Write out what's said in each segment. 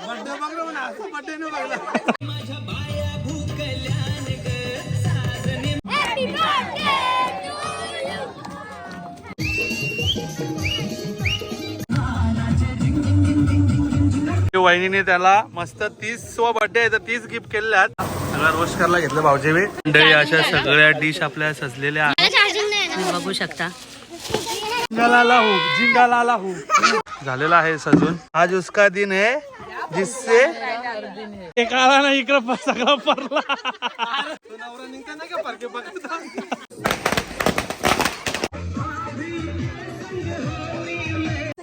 Birthday ना म्हणा असं बड्डे नाही बघला. वहिनीने त्याला मस्त तीस बर्थडे आहे तर तीस गिफ्ट केलेले आहेत. सगळ्या रोस्ट करायला घेतलं भाऊजी मी. मंडळी अशा सगळ्या डिश आपल्या सजलेल्या ना. बघू शकता. जिंगाला हू जिंगाला हू. झालेला आहे सजून. आज उसका दिन है जिससे एक आला ना इकडं सगळा नाही बघता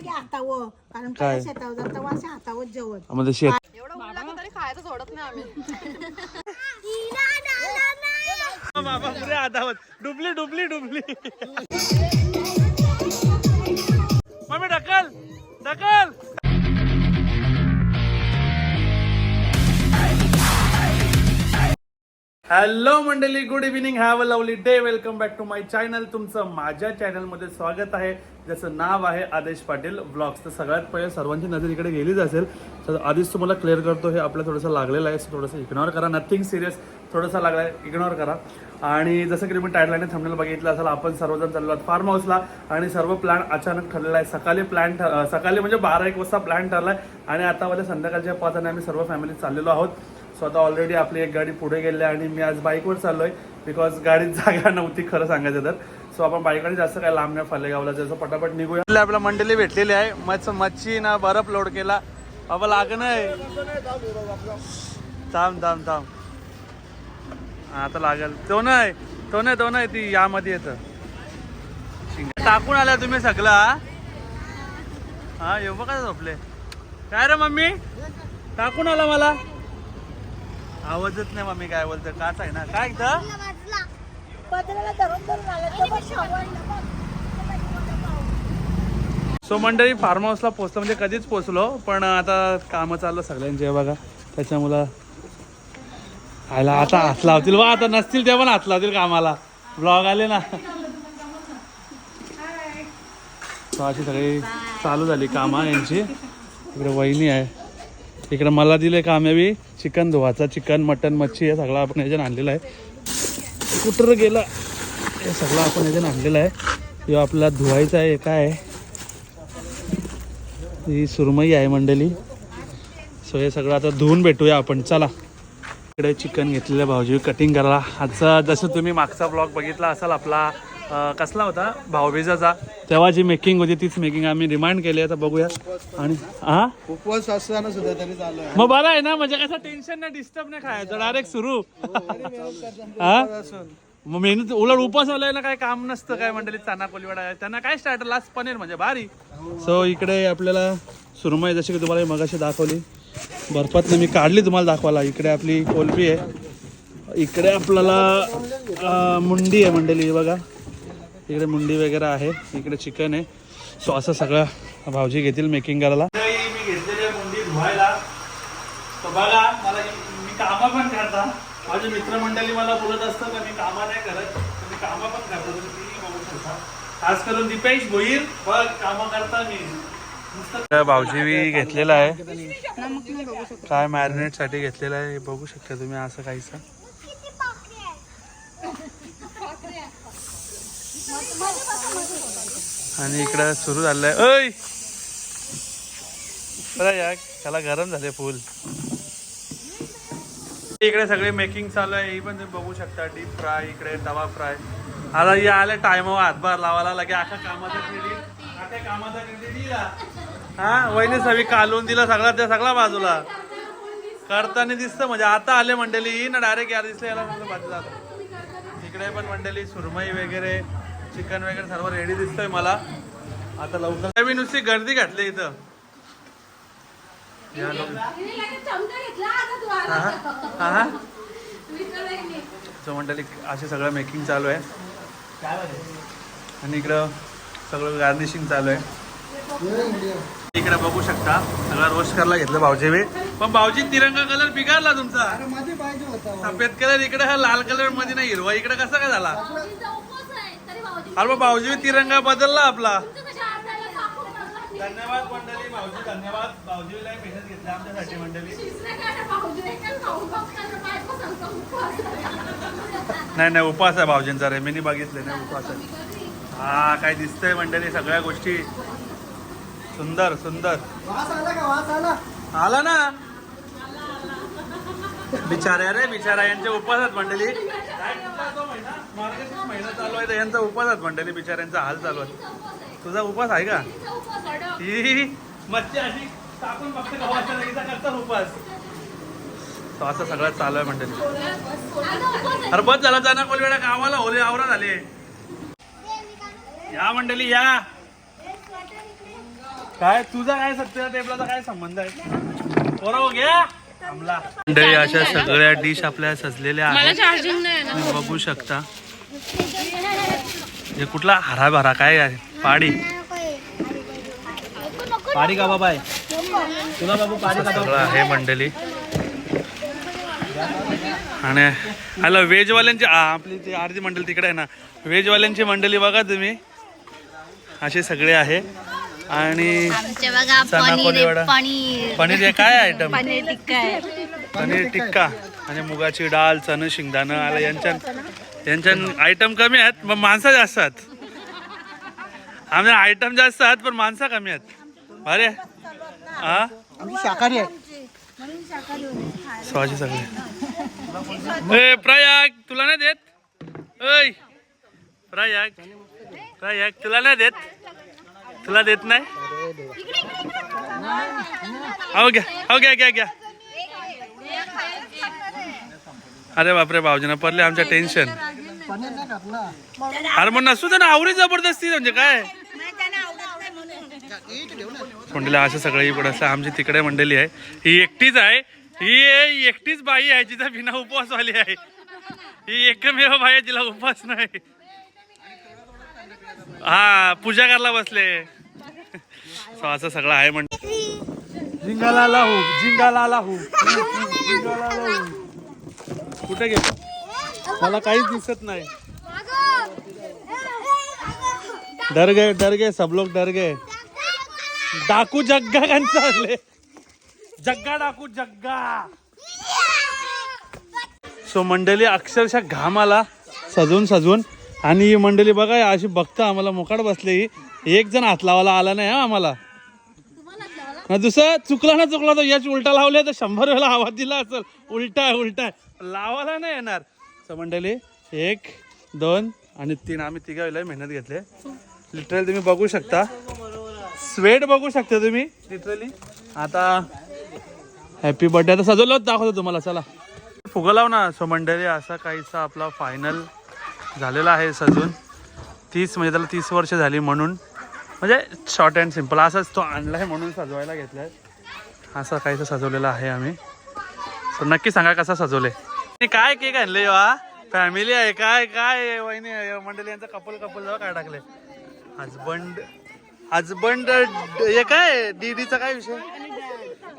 हातावं कारण काय? काय शेतावर जात तेव्हा असे हातावर जेवण आम्हाला शेत बाबा पुढे आधावत. डुबली डुबली डुबली. ढकल हॅलो मंडळी. Good evening have a lovely day welcome back to my channel तुमचं माझ्या चॅनलमध्ये स्वागत आहे. ज्याचं नाव आहे आदेश पाटील ब्लॉग्स तर सगळ्यात पहिले सर्वांची नजर इकडे गेलीच असेल तर आधीच तुम्हाला क्लिअर करतो हे आपलं थोडंसं लागलेलं आहे थोडंसं इग्नोर करा. नथिंग सिरियस थोडंसं लागला आहे इग्नोर करा. आणि जसं की तुम्ही टायरलाईन थांबलेलं बघितलं असेल आपण सर्वजण चाललो आहोत फार्म हाऊसला आणि सर्व प्लॅन अचानक ठरलेला आहे. सकाळी प्लॅन ठर सकाळी म्हणजे बारा एक वाजता प्लॅन ठरला आहे आणि आता मध्ये संध्याकाळच्या पाच आणि आम्ही सर्व फॅमिली चाललेलो आहोत. सो आता ऑलरेडी आपली एक गाडी पुढे गेली आहे आणि मी आज बाईकवर चाललोय बिकॉज गाडीत जागा नव्हती खरं सांगायचं तर. सो आपण बाईकडे जास्त काय लांब नाही फालेगावला जसं पटापट निघूया. आपल्या मंडळी भेटलेली आहे. मच मच्छी ना बर्फ लोड केला. बाबा लागण आहे. थांब थांब थांब. आता लागेल. तो नाही तो नाही तो नाही ती यामध्ये येतं. टाकून आल्या तुम्ही सगळा हा? येऊ बघा झोपले? काय रे मम्मी? टाकून आला मला. आवाजच नाही मम्मी काय बोलतं काच आहे ना. काय इथं? धरून धरून आलं. सो मंडळी फार्म हाऊसला पोहोचलो म्हणजे कधीच पोहोचलो पण आता कामं चाललं सगळ्यांचे बघा. त्याच्यामुळं आयला आता हात लावतील. वा आता नसतील तेव्हा पण हात लावतील कामाला. ब्लॉग आले ना. So अशी सगळी चालू झाली कामं यांची. इकडे वहिनी आहे. इकडे मला दिले काम आहे बी. चिकन धुवाचा चिकन मटन मच्छी हे सगळं आपण ह्याच्यानं आणलेलं आहे. कुठं गेला. हे सगळं आपण याच्यानं आणलेलं आहे. हे आपल्याला धुवायचा आहे काय आहे. ही सुरमई आहे मंडळी. सो हे सगळं आता धुवून भेटूया आपण. चला. इकडे चिकन घेतलेलं भाऊजी. कटिंग करायला. आजचा जसं तुम्ही मागचा ब्लॉग बघितला असाल आपला कसला होता? भाऊबीजाचा. तेव्हा जी मेकिंग होती तीच मेकिंग आम्ही रिमाइंड केली. आता बघूया आणि हा उपवास असताना सुद्धा तरी चालू मग बरं आहे ना म्हणजे कसं टेन्शन नाही डिस्टर्ब नाही खायचं. डायरेक्ट सुरू. हा मग मेहनत उलट उपासवाल्याला काय काम नसतं काय मंडळी चाना कोलिवाडा त्यांना काय स्टार्टर लास्ट पनीर म्हणजे भारी. सो इकडे आपल्याला सुरमई जशी की तुम्हाला मगाशी दाखवली. बर्फात मी काढली तुम्हाला दाखवायला. इकडे आपली कोलबी आहे. इकडे आपल्याला मुंडी आहे मंडळी बघा. इकडे मुंडी वगैरे आहे इकडे चिकन आहे. सो असं सगळं भाऊजी घेतील मेकिंग करायला. मी घेतलेली मुंडी धुवायला. तर बघा मला मी कामं पण करता. माझे मित्रमंडळी मला बोलत असतं का मी कामं नाही करत मी कामं पण करतो तुम्ही तीही बघू शकता. खास करून दीपेश भोईर बघ कामं करता मी. भाऊजी बी घेतलेला आहे. काय मॅरिनेटसाठी घेतलेलं आहे हे बघू शकता तुम्ही असं काहीच आणि इकडं सुरू झालंय. ओय! बरं या त्याला गरम झाले फुल. इकडे सगळे मेकिंग चालू आहे ही पण तुम्ही बघू शकता डीप फ्राय इकडे तवा फ्राय आता या आले टायमावर हातभार लावायला लगे अशा कामाचा क्रेडिट अख्या कामाचा क्रेडिट दिला. हा वहिनी सवी कालून दिला सगळा त्या सगळा बाजूला. करताना दिसतं म्हणजे आता आले मंडळी ना डायरेक्ट यार दिसले याला बाजूला इकडे पण मंडळी सुरमई वगैरे चिकन वगैरे सर्व रेडी दिसतंय मला. आता लवकर. मी नुसती गर्दी घातली इथं? सो मंडळी असे सगळं मेकिंग चालू आहे. आणि इकडं सगळं गार्निशिंग चालू आहे. इकडे बघू शकता सगळं रोस्ट करायला घेतलं भाऊजी मी पण भाऊजी तिरंगा कलर बिघडला तुमचा. मध्ये पाहिजे होता. सफेद कलर इकडे हा लाल कलरमध्ये नाही. हिरवा इकडे कसा काय झाला भाऊजींचा उपवास आहे तरी भाऊजी अरे मग भाऊजी तिरंगा बदलला आपला? धन्यवाद मंडळी भाऊजी धन्यवाद. भाऊ भाऊजीला मेहनत घेतली आमच्यासाठी मंडळी. नाही नाही उपवास आहे भाऊजींचा रे. मी नाही बघितले नाही उपवास आहे. हा काय दिसतंय मंडळी सगळ्या गोष्टी. सुंदर सुंदर. वास आला का? वास आला. आला ना. बिचाऱ्या रे बिचारा यांच्या उपासात मंडळी. महिना? मार्गशीर्ष महिना चालू आहे तर यांचा उपासात मंडळी बिचाऱ्यांचा हाल चालू आहे. तुझा उपास आहे का? ही मच्छी अशी टाकून फक्त गव्हाच्या लगेचा करतात उपवास. तो असं सगळं चालू आहे मंडळी. अरे बस झाला जाना कोलवेडा गावाला होले आवरा झाले. या मंडळी या. काय तुझा काय सत्य टेबलाचा काय संबंध आहे? बरोबर हो, घ्या मंडळी अशा सगळ्या डिश आपल्या सजलेल्या आहेत. चार्जिंग नाही ना तुम्ही बघू शकता. हे कुठला हरा भरा काय आहे? पाडी. पाडी का बाबा आहे? तुला बाबू पाडी का सगळं आहे मंडळी. आणि हॅलो व्हेजवाल्यांची आपली ती अर्धी मंडळी तिकडे आहे ना. व्हेजवाल्यांची मंडळी बघा तुम्ही. असे सगळे आहे. आणि आमच्या बघा चना पनीर हे काय आयटम पनीर टिक्का आहे. पनीर टिक्का आणि मुगाची डाळ चणं शेंगदाणं आलं यांच्या यांच्या आयटम कमी आहेत पण माणसं जास्त आहेत. आमच्या आयटम जास्त आहेत पण माणसं कमी आहेत. अरे हा आम्ही शाकाहारी आहे. सगळे. ए प्रयाग तुला नाही देत? ऐ. प्रयाग प्रयाग तुला नाही देत? तुला देत नाही? हो घ्या हो घ्या घ्या घ्या. अरे बापरे भाऊजीना पडले आमच्या टेन्शन अरे मग नसू त्यांना ना आवडी जबरदस्ती म्हणजे काय? मंडळी असं सगळे इकडं असं आमची तिकडे मंडळी आहे. ही एकटीच आहे. ही एकटीच बाई आहे जिचा बिना उपवासवाली आहे. ही एकमेव बाई आहे जिला उपवास नाही. हा पूजा करायला बसले. सो असं सगळं आहे म्हण जिंगाला लाहू जिंगाला लाहू जिंगाला लाहू कुठे गेलो? मला काहीच दिसत नाही. डर गए डर गए सब लोग डर गए डाकू जग्गा कांचा आले. जग्गा डाकू जग्गा. सो मंडळी अक्षरशः घाम आला सजून सजून आणि ही मंडळी बघा अशी बघता आम्हाला मोकाट बसले. ही एक जण हात लावायला आला नाही हा आम्हाला. ना दुसरा चुकला ना चुकला तर याच उलटा लावले तर शंभर वेळा आवाज दिला असेल. उलटा आहे उलटा लावायला नाही येणार. सो मंडळी एक दोन आणि तीन आम्ही तिघा वेळेला मेहनत घेतले. लिटरली तुम्ही बघू शकता. स्वेट बघू शकता तुम्ही लिटरली आता हॅपी बर्थडे आता सजवलं होतं दाखवतो तुम्हाला चला. फुगं लाव ना सो मंडळी असा काहीसा आपला फायनल झालेला आहे सजून. तीस म्हणजे त्याला तीस वर्ष झाली म्हणून. म्हणजे शॉर्ट अँड सिंपल असाच तो आणला आहे म्हणून सजवायला घेतला आहे असं काहीसं सजवलेलं आहे आम्ही. सो नक्की सांगा कसा सजवले काय केक आणले वा फॅमिली आहे काय काय वहिनी मंडळी यांचा कपल कपल जेव्हा काय टाकले हजबंड हजबंड हे काय? डीडीचा काय विषय?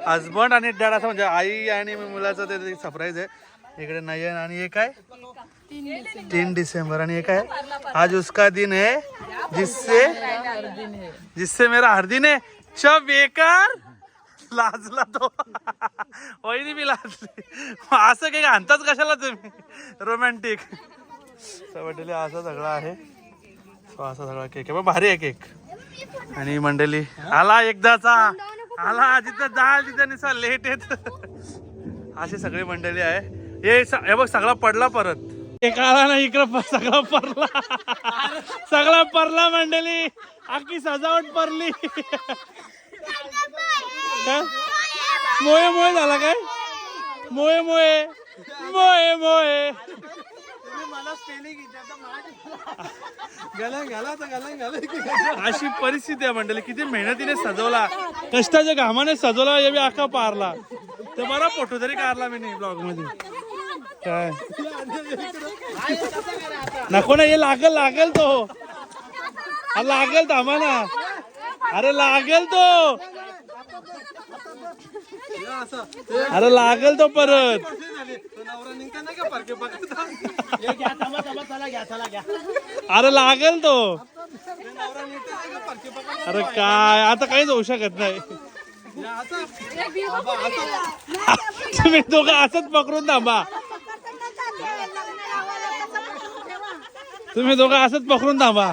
हजबंड आणि डॅड असं म्हणजे आई आणि मुलाचं ते सरप्राईज आहे. इकडे नयन आणि हे काय? तीन डिसेंबर आणि एक आहे. आज उसका दिन है जिससे जिससे मेरा हर दिन है। शब बेकार। लाजला तो। वहिनी मी लाजली। असं काही आणताच कशाला तुम्ही? रोमॅन्टिक वाटेल असं सगळं आहे. So असा सगळा केक आहे. भारी आहे केक आणि मंडळी आला एकदाचा. आला जिथं जाल तिथं निसा लेट येत. अशी सगळी मंडळी आहे. हे स- हे बघ सगळा पडला परत. एक आला ना इकडं प- सगळा परला. सगळा परला मंडळी. आखी सजावट परली. मोये मोये झाला काय? मोये मोये मोये मोये मला स्पेलिंग गला घाला तर गला घाला अशी परिस्थिती आहे मंडळी किती मेहनतीने सजवला. कष्टाच्या घामाने सजवला हे बी अख्खा पारला. ते बरा फोटो तरी काढला मी नाही ब्लॉगमध्ये काय? नको ना हे लागल लागेल तो. लागेल थांबा ना. अरे लागेल तो. अरे लागेल तो परत. अरे लागेल तो. अरे काय आता काहीच होऊ शकत नाही. तुम्ही दोघं असंच पकडून थांबा. तुम्ही दोघं असंच पकडून थांबा.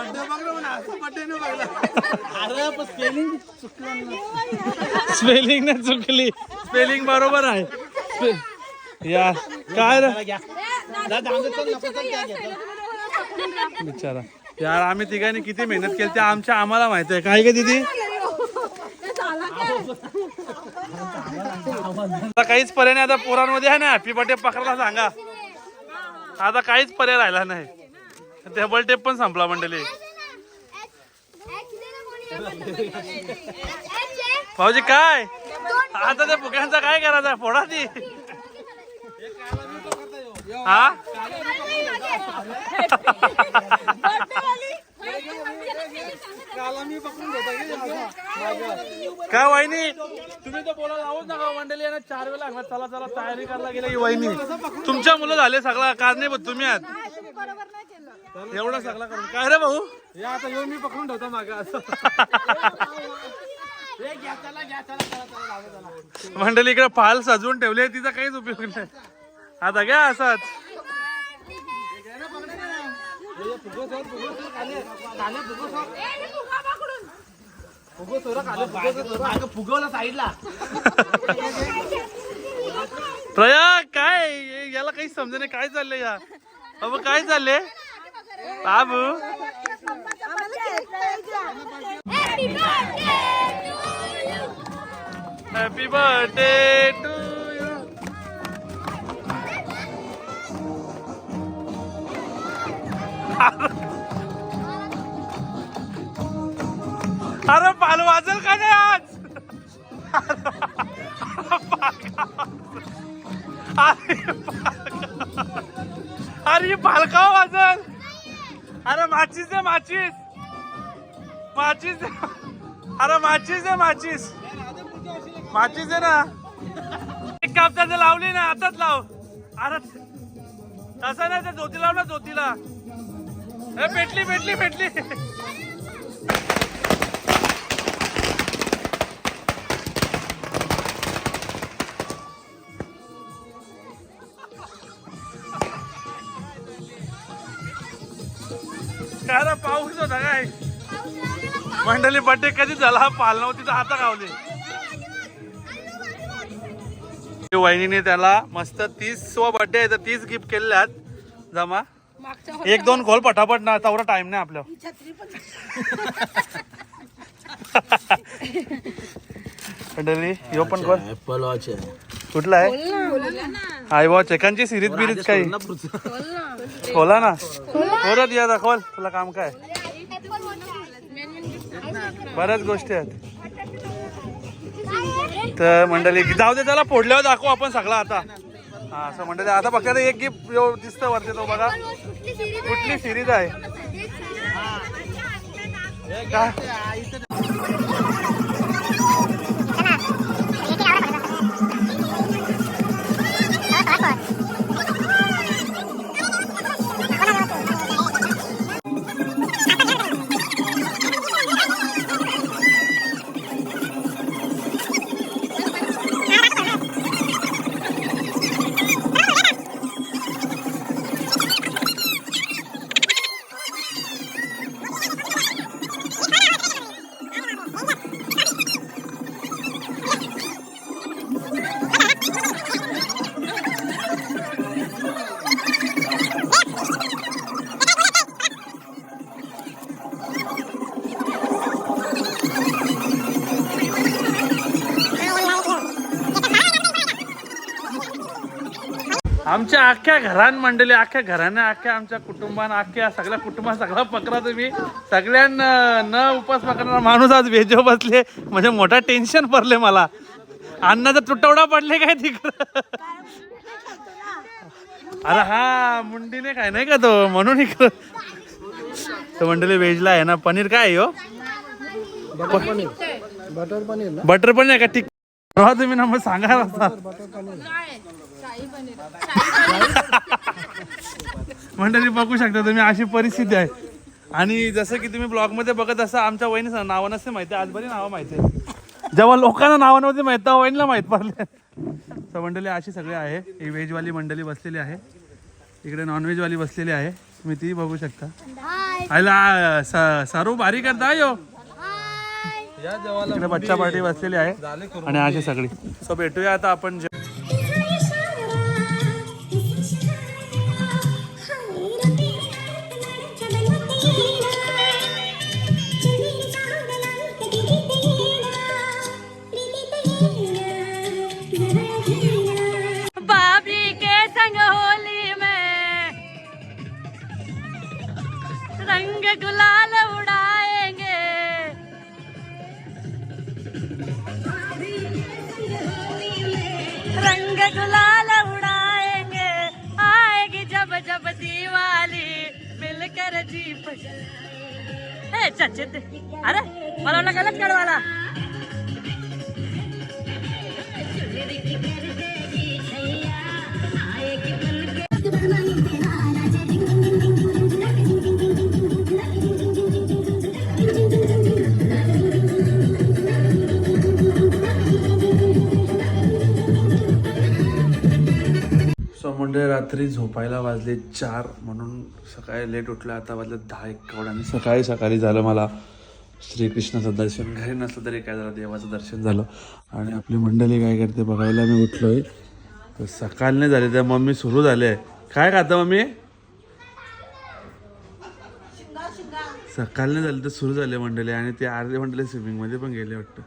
बड्डे बघलं म्हणा असं बड्डे नाही बघला अरे पण स्पेलिंग ना. नाही चुकली. स्पेलिंग बरोबर आहे. या काय रे? बिचारा. यार आम्ही तिघांनी किती मेहनत केली ते आमच्या आम्हाला माहीत आहे. काय का दिदी? आता काहीच पर्याय नाही आता पोरांमध्ये आहे ना हॅपी बर्थडे पकडायला सांगा. आता काहीच पर्याय राहिला नाही. टेबल टेप पण संपला मंडळी. भाऊजी काय? आता त्या फुग्यांचा काय करायचा? फोडा ती. हा काला मी पकडून घेतो की असं. काय वहिनी? तुम्ही तर बोला लावूच नका मंडळी. यांना चार वेळा लागणार. चला चला तयारी करायला गेला की वहिनी. तुमच्या मुलं झाले सगळा. कारणीभूत तुम्ही आहात. एवढा सगळा करून. काय रे भाऊ? हे आता येऊन मी पकडून ठेवतो मागे. असं. मंडळी इकडे फाल सजवून ठेवली तिचा काहीच उपयोग नाही. आता घ्या असाच. फुगवला साईडला. प्रयाग काय? याला काही समजे नाही. काय चाललंय या? अबो काय चाललंय? बाबू. हॅपी बर्थडे टू अरे पाल वाजल का नाही आज? अरे पालका- वाजल. अरे माचीस दे माचीस. माचीस दे अरे माचीस दे माचीस. माचीस आहे ना? एक कापसाचं लावली ना आताच लाव. अरे तसं नाही ते जोती लाव ना भेटली भेटली भेटली पेटली. काय रे, पाऊस होता काय? मंडळी बड्डे कधी झाला? पाल नव्हती तर आता गावले वहिनीने त्याला मस्त तीस व बड्डे आहे तर तीस गिफ्ट केलेले आहेत. जमा. एक दोन खोल पटापट ना तेवढा टाइम नाही आपल्या मंडळी यो पण कोण ऍपल वॉच आहे. कुठला आहे? आय वॉच एकांची सिरीज बिरीज काही. खोला ना खोलत या दाखवल. तुला काम काय? बऱ्याच गोष्टी आहेत. तर मंडळी जाऊ दे त्याला फोडल्यावर दाखवू आपण सगळं आता. हा असं मंडळी आता फक्त एक गिफ्ट दिसतं वरती तो बघा. कुठली सिरीज आहे? अख्ख्या घरान मंडळी अख्ख्या घरानं अख्ख्या आमच्या कुटुंबानं अख्ख्या सगळ्या कुटुंबात सगळा पकरा तुम्ही. सगळ्यांना न उपास पकडणारा माणूस आज भेजो बसले म्हणजे मोठा टेन्शन पडले मला. अन्नाचा तुटवडा पडले काय तिकडं? अरे हा मुंडीने काय नाही का तो म्हणून इकडं. तो मंडळी व्हेजला आहे ना पनीर काय हो? बटर पनीर. बटर पनीर का? राहा तुम्ही ना मग सांगा मंडळी बघू शकता तुम्ही अशी परिस्थिती आहे. आणि जसं की तुम्ही ब्लॉगमध्ये बघत असा आमच्या वहिनी नावं नसते माहिती आज बरी नावं माहिती आहे. जेव्हा लोकांना नावं नव्हती माहीत तेव्हा वहिनीला माहीत पडले. तर मंडळी अशी सगळी आहे. ही व्हेजवाली मंडळी बसलेली आहे. इकडे नॉनव्हेजवाली बसलेली आहे. तुम्ही ती बघू शकता. आयला सारू भारी करता यो. इकडे बच्चा पार्टी बसलेली आहे. आणि अशी सगळी. सो भेटूया आता आपण म्हणजे रात्री झोपायला वाजले चार म्हणून सकाळी लेट उठलं आता वाजलं दहा एक आणि सकाळी सकाळी झालं मला श्रीकृष्णाचं दर्शन घरी नसलं तरी काय झालं देवाचं दर्शन झालं. आणि आपली मंडळी काय करते बघायला मी उठलोय. तर सकाळ नाही झाली त्या मम्मी सुरू झाले आहे. काय खाता मम्मी? सकाळ नाही झाली तर सुरू झाले मंडळी. आणि ते अर्धे मंडळी स्विमिंगमध्ये पण गेले वाटतं.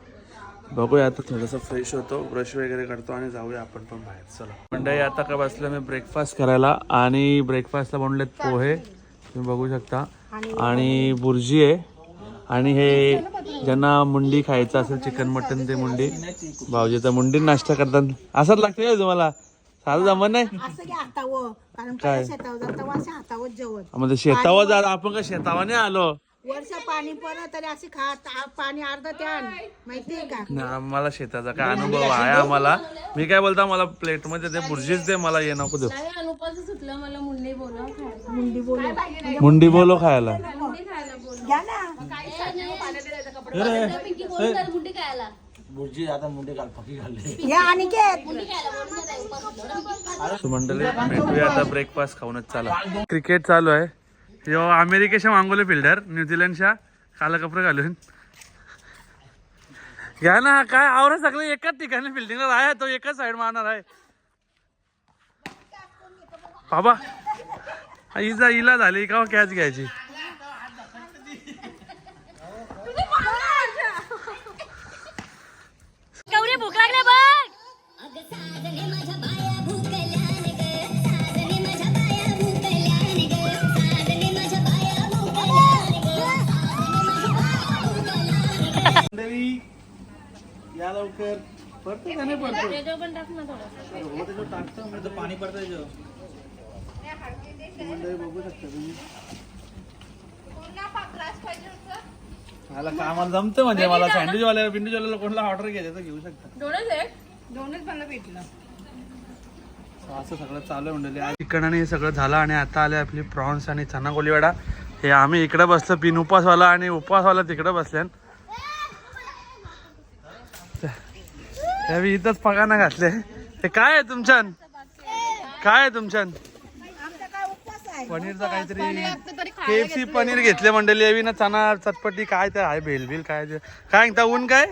बघूया आता थोडंसं फ्रेश होतो ब्रश वगैरे करतो आणि जाऊया आपण पण बाहेर. चला. मंडळी आता का बसलं मी ब्रेकफास्ट करायला. आणि ब्रेकफास्टला बनवलेत पोहे. तुम्ही बघू शकता. आणि बुर्जी आहे. आणि हे ज्यांना मुंडी खायचं असेल चिकन मटन ते मुंडी भाऊजी तर मुंडी नाश्ता करतात. असंच लागतं का तुम्हाला? साधं जमत नाही? काय? म्हणजे शेतावर जा आपण का शेतावाने आलो? वर्ष पाणी पण तरी असे खात आ- पाणी अर्ध त्यान. माहितीये का? आम्हाला शेताचा काय अनुभव आहे आम्हाला. मी काय बोलता मला प्लेटमध्ये ते बुर्जीच दे मला ये नको देऊ. अनुपाचं सुटलं मला मुंडी बोलव मुंडी बोलू मुंडी बोलो खायला. घ्या ना. मुंडी खायला. बुर्जी आता मुंडे घाल पकी घालले घ्या आणि घेत सो मंडळी भेटूया आता ब्रेकफास्ट खाऊनच चला. क्रिकेट चालू आहे. यो अमेरिकेच्या मागोले फिल्डर न्यूझीलंडच्या काला कपडे घालून. घ्या ना काय आवरा सगळे एकाच ठिकाणी फिल्डिंगला आहे तो एकाच साइड मारणार आहे. बाबा हिजा हिला झाली का कॅच घ्यायची? भूक लागले बघ. या लवकर. पडतो का नाही पडतो? त्याच्यावर पण टाक ना थोडं. पाणी पडतंय मंडळी बघू शकता तुम्ही. मला कामाला जमतं म्हणजे मला सँडविच वाल्या बिंडीच वाल्याला कोणला ऑर्डर घ्यायचं तर घेऊ शकता. दोनच आहे दोनच मला भेटलं. असं सगळं चालू आहे मंडळी. चिकन आणि हे सगळं झालं आणि आता आले आपली प्रॉन्स आणि चना कोलीवाडा हे आम्ही इकडे बसलो पिन उपासवाला आणि उपवासवाला तिकडे बसल्यान. त्यावेळी इथंच पगाना घातले. हे काय आहे तुमच्यान? काय आहे तुमच्यान? पनीरचा काहीतरी केएफसी पनीर घेतले मंडळी. यावी ना चना चटपटी काय ते आहे भेलबिल काय ते. काय सांगता ऊन काय?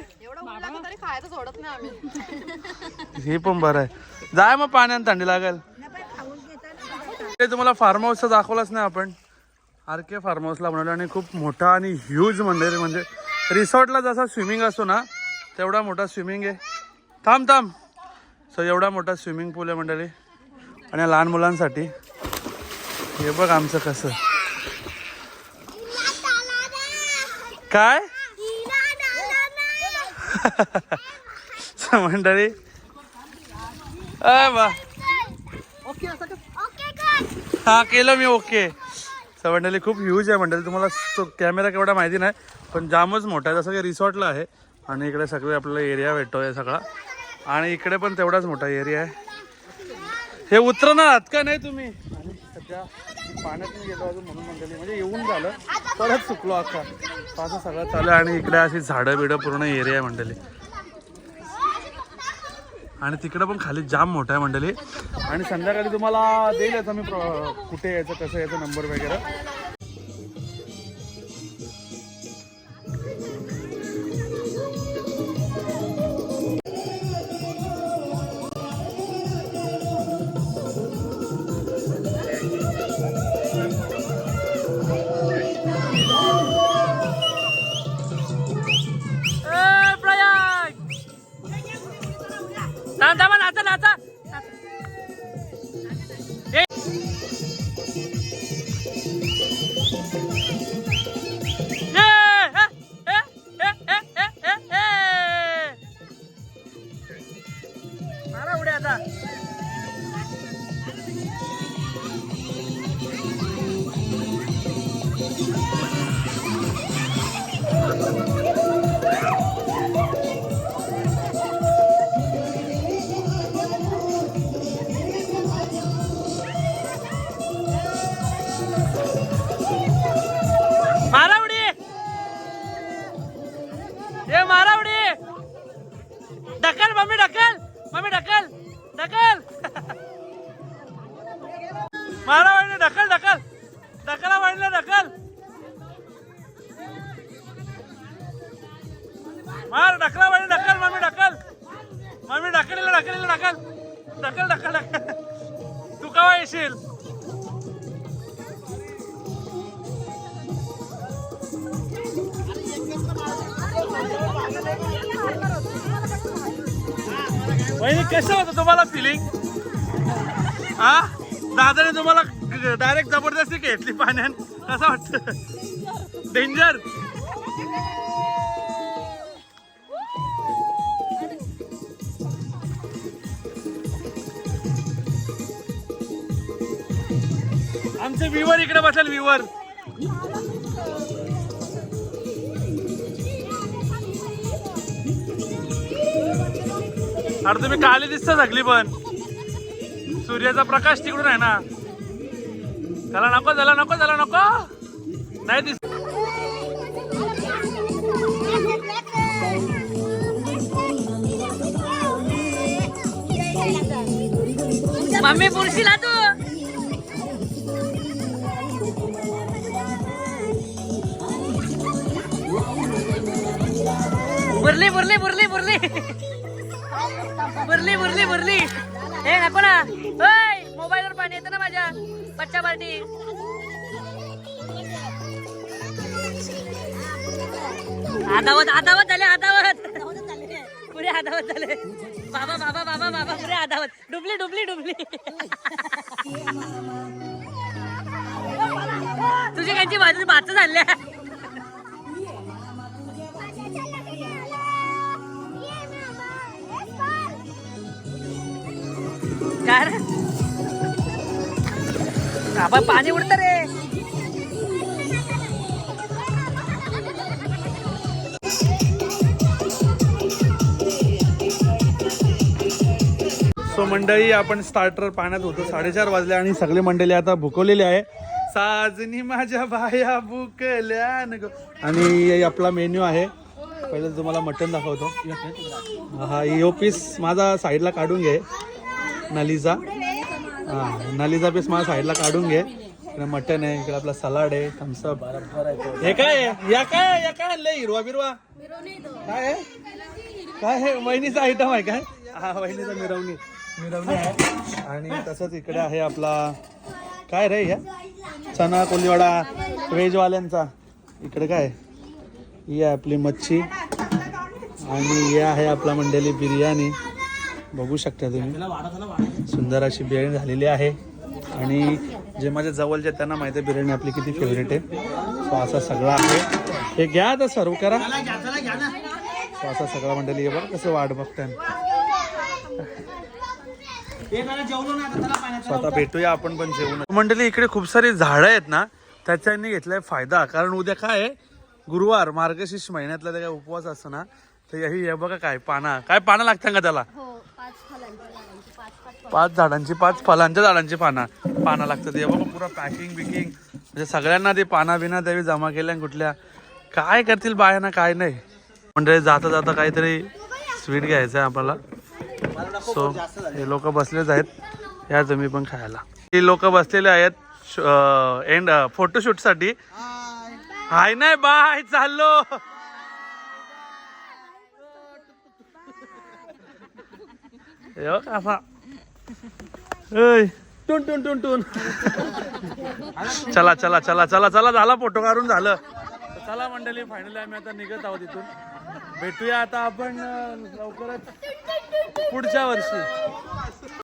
हे पण बरं आहे. जाय मग पाण्यात थंडी लागेल. ते तुम्हाला फार्म हाऊसचा दाखवलाच नाही आपण. आर के फार्म हाऊसला बनवलं आणि खूप मोठा आणि ह्यूज आहे. म्हणजे रिसॉर्टला जसा स्विमिंग असतो ना तेवढा मोठा स्विमिंग आहे. थांब थांब. सर एवढा मोठा स्विमिंग पूल आहे मंडळी. आणि लहान मुलांसाठी. हे बघ आमचं कसं. काय? मंडळी. अ बा हा केलं मी ओके. मंडळी खूप ह्यूज आहे मंडळी. तुम्हाला तो कॅमेरा केवढा माहिती नाही पण जामच मोठा आहे. जसं की रिसॉर्टला आहे. आणि इकडे सगळे आपला एरिया भेटतो आहे सगळा. आणि इकडे पण तेवढाच मोठा एरिया आहे. हे उतरणार आहात का नाही तुम्ही? आणि सध्या पाण्यात नाही गेलो अजून म्हणून मंडळी म्हणजे येऊन झालं. परत चुकलो अख्खा तो असं सगळं चालू आणि इकडे अशी झाडं बिडं पूर्ण एरिया आहे मंडळी. आणि तिकडं पण खाली जाम मोठा आहे मंडळी. आणि संध्याकाळी तुम्हाला देईल याचा मी कुठे यायचं कसं यायचं नंबर वगैरे. मारा वहिनी कसं होतं तुम्हाला फिलिंग हा दादाने तुम्हाला डायरेक्ट जबरदस्ती घेतली पाण्यान. कसं वाटतं? डेंजर आमचे व्हिवर इकडे बसेल विवर. अरे तुम्ही काली दिसता सगळी पण. सूर्याचा प्रकाश तिकडून आहे ना. त्याला नको झाला नको झाला नको. नाही दिस मम्मी पुरशीला तू. बुरली बुरली बुरली बुरली. भरली भरली भरली. हे नको ना ओय मोबाईलवर पाणी येतं ना माझ्या. बच्चा पार्टी. आदावत आदावत झाले आदावत. पुरे आदावत झाले. बाबा बाबा बाबा बाबा पुरे आदावत. डुबली डुबली डुबली. तुझी कायची बाजू भात झाल्या काय रे? बाबा पाणी उडत रे. सो मंडळी आपण स्टार्टर पाण्यात होतो. साडेचार वाजले आणि सगळे मंडळी आता भुकवलेले आहे. साजनी माझ्या बाया भुकल्या न ग. आणि आपला मेन्यू आहे. पहिले तुम्हाला मटन दाखवतो. हा यो पीस माझा साईडला काढून घे. नलिजा. हा नलिजा पीस माझ्या साईडला काढून घे. इकडे मटन आहे इकडे आपला सलाड आहे थम्सअप हे काय आहे? या काय या काय आणलंय? हिरवा बिरवा? काय आहे? काय हे वहिनीचा आयटम आहे काय? हा वहिनीचा मिरवणी मिरवणी आहे. आणि तसंच इकडे आहे आपला काय रे ह्या चना कोलीवाडा व्हेजवाल्यांचा इकडे काय? ही आहे आपली मच्छी. आणि हे आहे आपला मंडळी बिर्याणी. बघू शकता तुम्ही. सुंदर अशी बिर्याणी झालेली आहे. आणि जे माझ्या जवळचे आहेत त्यांना माहिती आहे बिर्याणी आपली किती फेवरेट आहे. सो असा सगळा आहे. हे घ्या आता सर्व करा. सो असा सगळा मंडळी बरं कसं वाट बघताय. स्वतः भेटूया आपण पण जेवण मंडळी इकडे खूप सारी झाडं आहेत ना त्याच्यानी घेतलाय फायदा. कारण उद्या काय आहे? गुरुवार मार्गशीर्ष महिन्यातला त्या काय उपवास असतो ना तर ही हे बघा काय पाना काय पानं लागतात का त्याला? हो पाच झाडांची पाच पाच पाच झाडांची पाच फलांच्या झाडांची पानं. पानं लागतात. हे बघा पुरा पॅकिंग बिकिंग म्हणजे सगळ्यांना ते पाना बिना त्यावेळी जमा केल्या कुठल्या काय करतील बायांना काय नाही. म्हणजे जाता जाता काहीतरी स्वीट घ्यायचं आहे आपल्याला सो हे लोक बसलेच आहेत. या तुम्ही पण खायला. ही लोक बसलेले आहेत एंड फोटोशूटसाठी. हाय नाही बाय चाललो. बघ असा ऐ, टुन टुन टुन टुन. चला चला चला चला चला झाला फोटो काढून झालं. चला मंडळी फायनली आम्ही आता निघत आहोत इथून. भेटूया आता आपण लवकरच पुढच्या वर्षी.